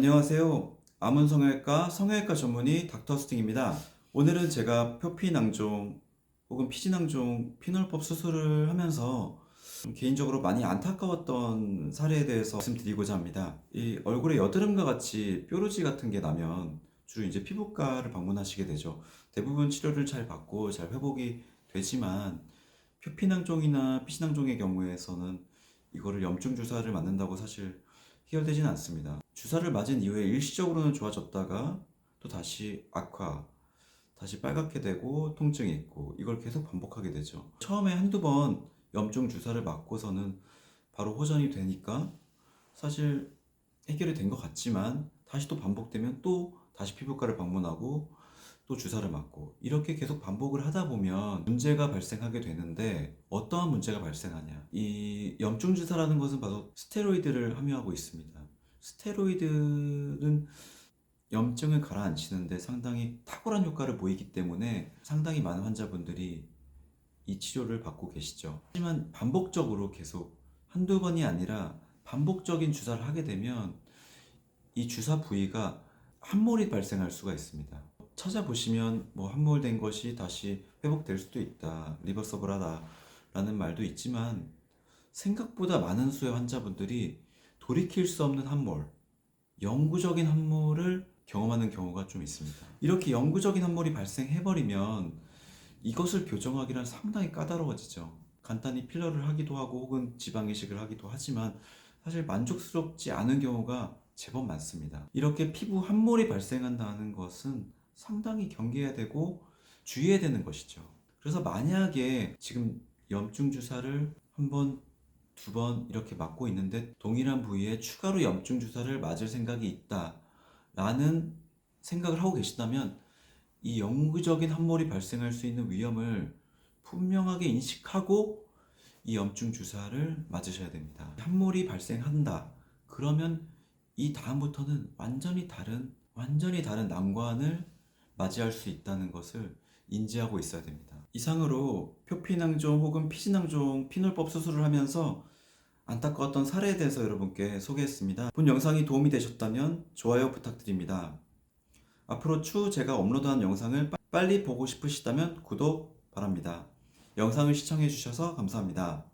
안녕하세요. 암은성형외과 성형외과 전문의 닥터 스팅입니다. 오늘은 제가 표피낭종 혹은 피지낭종 피널법 수술을 하면서 좀 개인적으로 많이 안타까웠던 사례에 대해서 말씀드리고자 합니다. 이 얼굴에 여드름과 같이 뾰루지 같은 게 나면 주로 이제 피부과를 방문하시게 되죠. 대부분 치료를 잘 받고 잘 회복이 되지만 표피낭종이나 피지낭종의 경우에서는 이거를 염증 주사를 맞는다고 사실 해결되지는 않습니다. 주사를 맞은 이후에 일시적으로는 좋아졌다가 또 다시 악화, 다시 빨갛게 되고 통증이 있고 이걸 계속 반복하게 되죠. 처음에 한두 번 염증 주사를 맞고서는 바로 호전이 되니까 사실 해결이 된 것 같지만 다시 또 반복되면 또 다시 피부과를 방문하고 또 주사를 맞고 이렇게 계속 반복을 하다 보면 문제가 발생하게 되는데 어떠한 문제가 발생하냐? 이 염증 주사라는 것은 바로 스테로이드를 함유하고 있습니다. 스테로이드는 염증을 가라앉히는데 상당히 탁월한 효과를 보이기 때문에 상당히 많은 환자분들이 이 치료를 받고 계시죠. 하지만 반복적으로 계속 한두 번이 아니라 반복적인 주사를 하게 되면 이 주사 부위가 함몰이 발생할 수가 있습니다. 찾아보시면 뭐 함몰된 것이 다시 회복될 수도 있다. 리버서블하다. 라는 말도 있지만 생각보다 많은 수의 환자분들이 돌이킬 수 없는 함몰, 영구적인 함몰을 경험하는 경우가 좀 있습니다. 이렇게 영구적인 함몰이 발생해버리면 이것을 교정하기란 상당히 까다로워지죠. 간단히 필러를 하기도 하고 혹은 지방 이식을 하기도 하지만 사실 만족스럽지 않은 경우가 제법 많습니다. 이렇게 피부 함몰이 발생한다는 것은 상당히 경계해야 되고 주의해야 되는 것이죠. 그래서 만약에 지금 염증 주사를 한 번, 두 번 이렇게 맞고 있는데 동일한 부위에 추가로 염증 주사를 맞을 생각이 있다 라는 생각을 하고 계시다면 이 영구적인 함몰이 발생할 수 있는 위험을 분명하게 인식하고 이 염증 주사를 맞으셔야 됩니다. 함몰이 발생한다. 그러면 이 다음부터는 완전히 다른 완전히 다른 난관을 맞이할 수 있다는 것을 인지하고 있어야 됩니다. 이상으로 표피낭종 혹은 피지낭종 피놀법 수술을 하면서 안타까웠던 사례에 대해서 여러분께 소개했습니다. 본 영상이 도움이 되셨다면 좋아요 부탁드립니다. 앞으로 추후 제가 업로드한 영상을 빨리 보고 싶으시다면 구독 바랍니다. 영상을 시청해 주셔서 감사합니다.